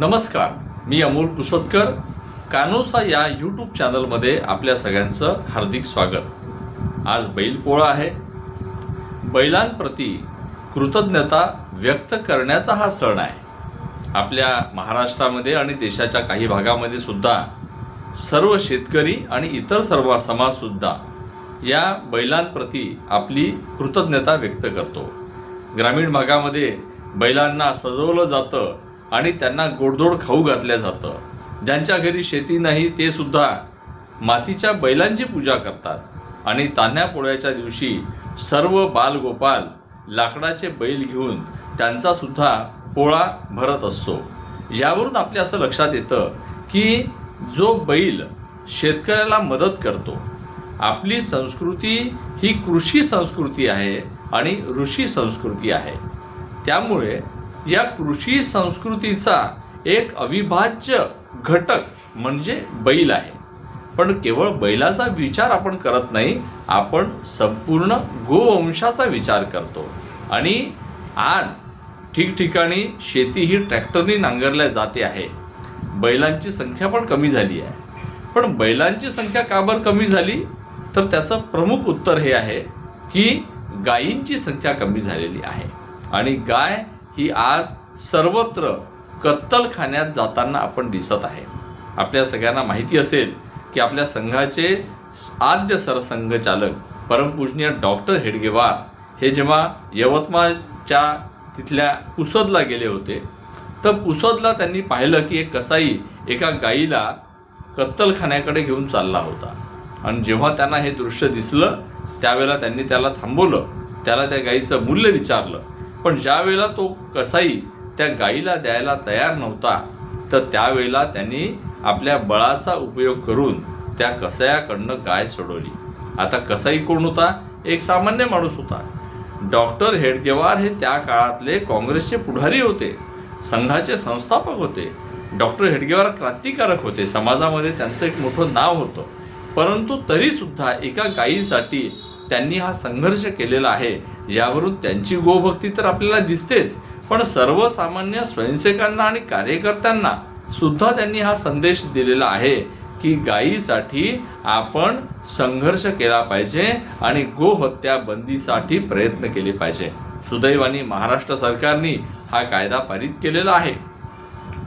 नमस्कार मी अमोल पुसतकर. कानोसा या यूट्यूब चॅनलमध्ये आपल्या सगळ्यांचं हार्दिक स्वागत. आज बैलपोळा आहे. बैलांप्रती कृतज्ञता व्यक्त करण्याचा हा सण आहे. आपल्या महाराष्ट्रामध्ये आणि देशाच्या काही भागामध्ये सुद्धा सर्व शेतकरी आणि इतर सर्व समाजसुद्धा या बैलांप्रती आपली कृतज्ञता व्यक्त करतो. ग्रामीण भागामध्ये बैलांना सजवलं जातं. आणि त्यांना गोडधोड खाऊ घातलं जातं. ज्यांच्या घरी शेती नाही ते सुद्धा मातीच्या बैलांची पूजा करतात. आणि तान्ह्या पोळ्याच्या दिवशी सर्व बालगोपाल लाकडाचे बैल घेऊन त्यांचा सुद्धा पोळा भरत असतो. यावरून आपल्या असं लक्षात येतं की जो बैल शेतकऱ्याला मदत करतो आपली संस्कृती ही कृषी संस्कृती आहे आणि ऋषी संस्कृती आहे. त्यामुळे या कृषी संस्कृतीचा एक अविभाज्य घटक म्हणजे बैल आहे. पण केवळ बैलाचा विचार आपण करत नाही आपण संपूर्ण गोवंशाचा विचार करतो. आणि आज ठिकठिकाणी शेती ही ट्रॅक्टरने नांगरल्या जाते आहे. बैलांची संख्या पण कमी झाली आहे. पण बैलांची संख्या का बरं कमी झाली? तर त्याचं प्रमुख उत्तर हे आहे की गायींची संख्या कमी झालेली आहे. आणि गाय ही आज सर्वत्र कत्तलखान्यात जाताना आपण दिसत आहे. आपल्या सगळ्यांना माहिती असेल की आपल्या संघाचे आद्य सरसंघचालक परमपूजनीय डॉक्टर हेडगेवार हे जेव्हा यवतमाळच्या तिथल्या पुसदला गेले होते तर पुसदला त्यांनी पाहिलं की एक कसाई एका गाईला कत्तलखान्याकडे घेऊन चालला होता. आणि जेव्हा त्यांना हे दृश्य दिसलं त्यावेळेला त्यांनी त्याला थांबवलं. त्याला त्या गाईचं मूल्य विचारलं. पण ज्यावेळेला तो कसाई त्या गाईला द्यायला तयार नव्हता तर त्यावेळेला त्यांनी आपल्या बळाचा उपयोग करून त्या कसायाकडनं गाय सोडवली. आता कसाई कोण होता? एक सामान्य माणूस होता. डॉक्टर हेडगेवार हे त्या काळातले काँग्रेसचे पुढारी होते संघाचे संस्थापक होते. डॉक्टर हेडगेवार क्रांतिकारक होते. समाजामध्ये त्यांचं एक मोठं नाव होतं. परंतु तरीसुद्धा एका गायीसाठी त्यांनी हा संघर्ष केलेला आहे. यावरून त्यांची गोभक्ती तर आपल्याला दिसतेच. पण सर्वसामान्य स्वयंसेवकांना आणि कार्यकर्त्यांना सुद्धा त्यांनी हा संदेश दिलेला आहे की गायीसाठी आपण संघर्ष केला पाहिजे आणि गोहत्या बंदीसाठी प्रयत्न केले पाहिजे. सुदैवाने महाराष्ट्र सरकारने हा कायदा पारित केलेला आहे.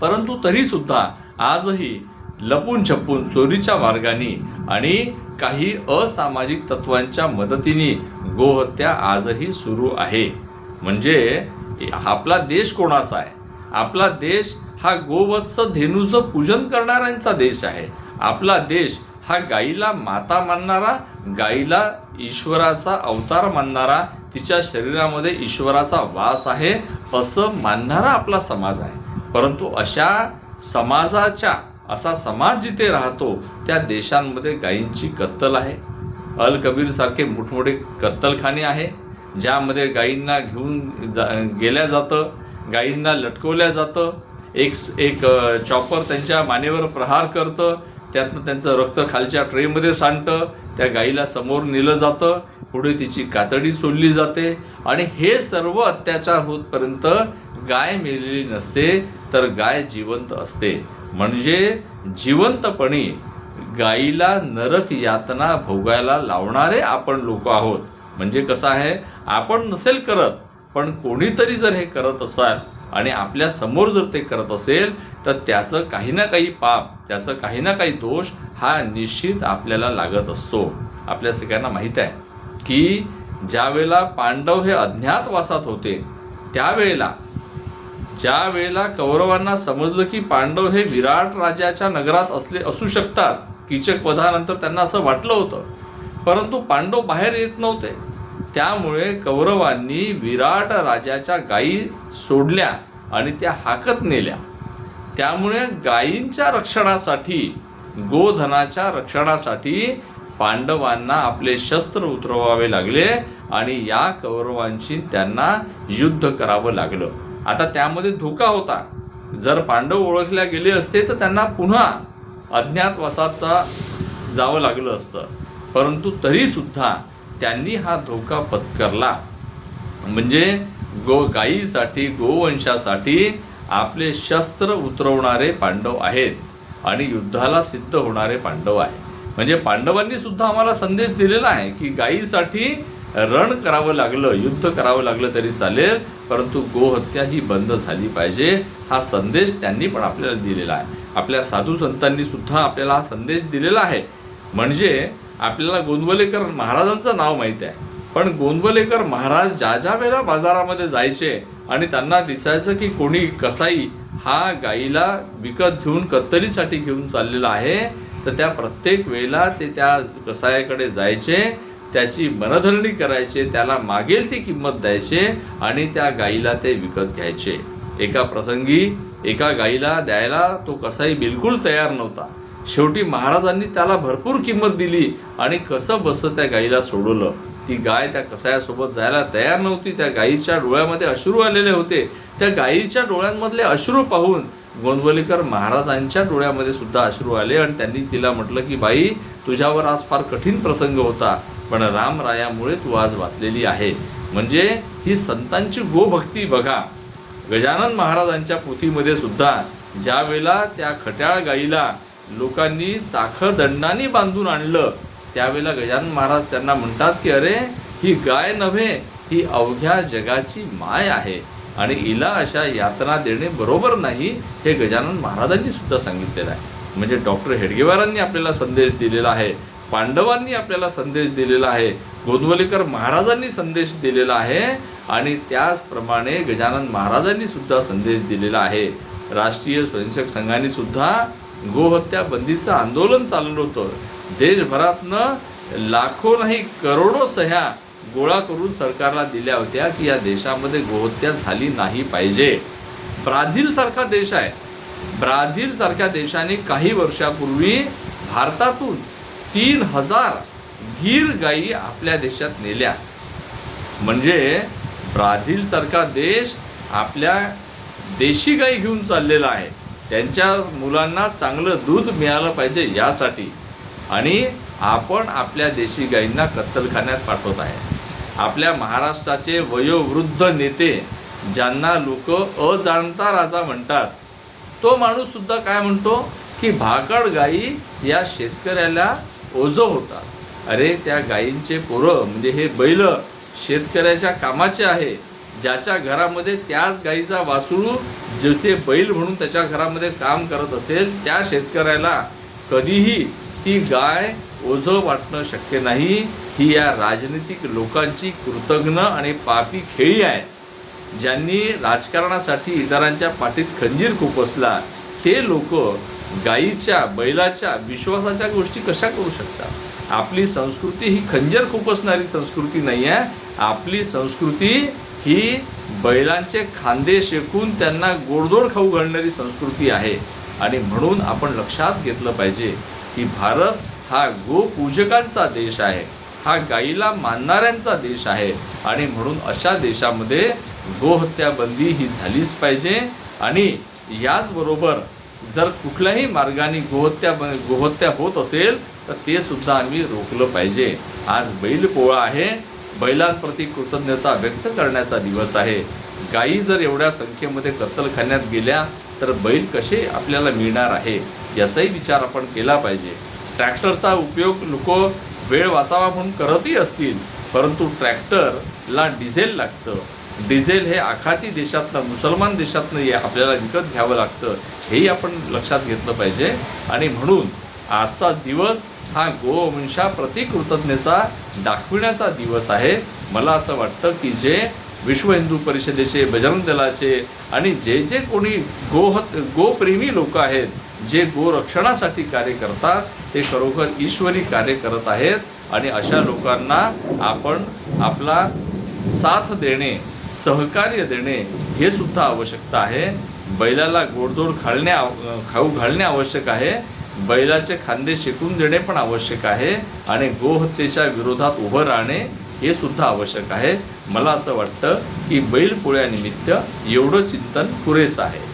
परंतु तरीसुद्धा आजही लपून छपून चोरीच्या मार्गाने आणि काही असामाजिक तत्वांच्या मदतीने गोहत्या आजही सुरू आहे. म्हणजे आपला देश कोणाचा आहे? आपला देश हा गोवत्स धेनूचं पूजन करणाऱ्यांचा देश आहे. आपला देश हा गाईला माता मानणारा गाईला ईश्वराचा अवतार मानणारा तिच्या शरीरामध्ये ईश्वराचा वास आहे असं मानणारा आपला समाज आहे. परंतु अशा समाजाच्या असा समाज जिथे राहतो त्या देशांमध्ये गायींची कत्तल आहे. अल कबीरसारखे मोठमोठे कत्तलखाने आहे ज्यामध्ये गायींना घेऊन जा गेल्या जातं गायींना लटकवल्या जातं. एक एक चॉपर त्यांच्या मानेवर प्रहार करतं त्यातनं त्यांचं रक्त खालच्या ट्रेमध्ये सांडतं त्या गाईला समोर नेलं जातं पुढे तिची कातडी सोडली जाते. आणि हे सर्व अत्याचार होतपर्यंत गाय मेलेली नसते तर गाय जिवंत असते. म्हणजे जिवंतपणी गाईला नरक यातना भोगायला लावणारे आपण लोक आहोत. म्हणजे कसं आहे? आपण नसेल करत पण कोणीतरी जर हे करत असाल आणि आपल्यासमोर जर ते करत असेल तर त्याचं काही ना काही पाप त्याचं काही ना काही दोष हा निश्चित आपल्याला लागत असतो. आपल्या सगळ्यांना माहीत आहे की ज्यावेळेला पांडव हे अज्ञातवासात होते त्यावेळेला ज्या वेळेला कौरवांना समजलं की पांडव हे विराट राजाच्या नगरात असले असू शकतात कीचक वधानंतर त्यांना असं वाटलं होतं. परंतु पांडव बाहेर येत नव्हते. त्यामुळे कौरवांनी विराट राजाच्या गायी सोडल्या आणि त्या हाकत नेल्या. त्यामुळे गायींच्या रक्षणासाठी गोधनाच्या रक्षणासाठी पांडवांना आपले शस्त्र उतरवावे लागले आणि या कौरवांशी त्यांना युद्ध करावं लागलं. आता त्यामध्ये धोका होता. जर पांडव ओळखल्या गेले असते तर त्यांना पुन्हा अज्ञातवासाचा जावं लागलं असतं. परंतु तरीसुद्धा त्यांनी हा धोका पत्करला. म्हणजे गो गायीसाठी गोवंशासाठी आपले शस्त्र उतरवणारे पांडव आहेत आणि युद्धाला सिद्ध होणारे पांडव आहे म्हणजे पांडवांनी सुद्धा आम्हाला संदेश दिलेला आहे की गायीसाठी रण करावं लागलं युद्ध करावं लागलं तरी चालेल परंतु गोहत्या ही बंद झाली पाहिजे हा संदेश त्यांनी पण आपल्याला दिलेला आहे. आपल्या साधू संतांनी सुद्धा आपल्याला हा संदेश दिलेला आहे. म्हणजे आपल्याला गोंदवलेकर महाराजांचं नाव माहीत आहे. पण गोंदवलेकर महाराज ज्या ज्या वेळेला बाजारामध्ये जायचे आणि त्यांना दिसायचं की कोणी कसाई हा गाईला विकत घेऊन कत्तलीसाठी घेऊन चाललेला आहे तर त्या प्रत्येक वेळेला ते त्या कसायाकडे जायचे त्याची मनधरणी करायचे त्याला मागेल ती किंमत द्यायचे आणि त्या गाईला ते विकत घ्यायचे. एका प्रसंगी एका गाईला द्यायला तो कसाई बिलकुल तयार नव्हता. शेवटी महाराजांनी त्याला भरपूर किंमत दिली आणि कसं बसं त्या गाईला सोडवलं. ती गाय त्या कसायासोबत जायला तयार नव्हती. त्या गायीच्या डोळ्यामध्ये अश्रू आलेले होते. त्या गायीच्या डोळ्यांमधले अश्रू पाहून गोंदवलेकर महाराजांच्या डोळ्यामध्ये सुद्धा अश्रू आले आणि त्यांनी तिला म्हटलं की बाई तुझ्यावर आज फार कठीण प्रसंग होता. पण रामरायामुळे तू आज वाचलेली आहे. म्हणजे ही संतांची गोभक्ती बघा. गजानन महाराजांच्या पोथीमध्ये सुद्धा ज्यावेळेला त्या खट्याळ गाईला लोकांनी साखर दंडाने बांधून आणलं त्यावेळेला गजानन महाराज त्यांना म्हणतात की अरे ही गाय नव्हे ही अवघ्या जगाची माय आहे. आणि हिला अशा यातना देणे बरोबर नाही हे गजानन महाराजांनी सुद्धा सांगितलेलं आहे. म्हणजे डॉक्टर हेडगेवारांनी आपल्याला संदेश दिलेला आहे. पांडवांनी आपल्याला संदेश दिलेला आहे. गोंदवलेकर महाराजांनी संदेश दिलेला आहे आणि त्याचप्रमाणे गजानन महाराजांनी सुद्धा संदेश दिलेला आहे. राष्ट्रीय स्वयंसेवक संघाने सुद्धा गोहत्या बंदीचं आंदोलन चालवलं होतं. देशभरातनं लाखो नाही करोडो सह्या गोळा करून सरकारला दिल्या होत्या की या देशामध्ये गोहत्या झाली नाही पाहिजे. ब्राझीलसारखा देश आहे. ब्राझीलसारख्या देशाने काही वर्षापूर्वी भारतातून तीन हजार गीर गायी आपल्या देशात नेल्या. म्हणजे ब्राझील सारखा देश आपल्या देशी गाई घेऊन चाललेला आहे. त्यांच्या मुलांना चांगलं दूध मिळालं पाहिजे यासाठी. आणि आपण आपल्या देशी गाईंना कत्तलखान्यात पाठवत आहे. आपल्या महाराष्ट्राचे वयोवृद्ध नेते ज्यांना लोक अजाणता राजा म्हणतात तो माणूससुद्धा काय म्हणतो की भाकड गाई या शेतकऱ्याला ओझं होतात अरे त्या गायींचे पोरं म्हणजे हे बैल शेतकऱ्याच्या कामाचे आहे ज्याच्या घरामध्ये त्याच गायीचा वासरू जिथे बैल म्हणून त्याच्या घरामध्ये काम करत असेल त्या शेतकऱ्याला कधीही ती गाय ओझं वाटणं शक्य नाही. ही या राजनीतिक लोकांची कृतज्ञ आणि पापी खेळी आहे. ज्यांनी राजकारणासाठी इतरांच्या पाठीत खंजीर खुपसला ते लोक गायीच्या बैलाच्या विश्वासाच्या गोष्टी कशा करू शकतात आपली संस्कृती ही खंजर खुपसणारी संस्कृती नाही आहे आपली संस्कृती ही बैलांचे खांदे शेकून त्यांना गोडधोड खाऊ घालणारी संस्कृती आहे. आणि म्हणून आपण लक्षात घेतलं पाहिजे की भारत हा गोपूजकांचा देश आहे. हा गाईला मानणाऱ्यांचा देश आहे. आणि म्हणून अशा देशामध्ये गोहत्याबंदी ही झालीच पाहिजे. आणि याचबरोबर जर कुठल्याही मार्गाने गोहत्या ब- गोहत्या होत असेल तर ते सुद्धा आम्ही रोखलं पाहिजे. आज बैल पोळा आहे. बैलांप्रती कृतज्ञता व्यक्त करण्याचा दिवस आहे. गायी जर एवढ्या संख्येमध्ये कत्तलखान्यात गेल्या तर बैल कसे आपल्याला मिळणार आहे? याचाही विचार आपण केला पाहिजे. ट्रॅक्टरचा उपयोग लोक वेळ वाचावा म्हणून करतही असतील परंतु ट्रॅक्टरला डिझेल लागतं. डिझेल हे आखाती देशातनं मुसलमान देशातनं ये आपल्याला विकत घ्यावं लागतं हेही आपण लक्षात घेतलं पाहिजे. आणि म्हणून आजचा दिवस हा गोवंशा कृतज्ञता दाखविण्याचा दिवस आहे. मला असं वाटतं की जे विश्व हिंदू परिषदेचे बजरंग दलाचे आणि जे जे कोणी गोहत गोप्रेमी लोक आहेत जे गोरक्षणासाठी कार्य करतात ते खरोखर ईश्वरी कार्य करत आहेत. आणि अशा लोकांना आपण आपला साथ देणे सहकार्य देणे हे सुद्धा आवश्यकता आहे. बैलाला गोडधोड घालणे आव- खाऊ घालणे आवश्यक आहे. बैलाचे खांदे शेकून देणे पण आवश्यक आहे आणि गोहत्येच्या विरोधात उभं राहणे हे सुद्धा आवश्यक आहे. मला असं वाटतं की बैलपोळ्यानिमित्त एवढं चिंतन पुरेसं आहे.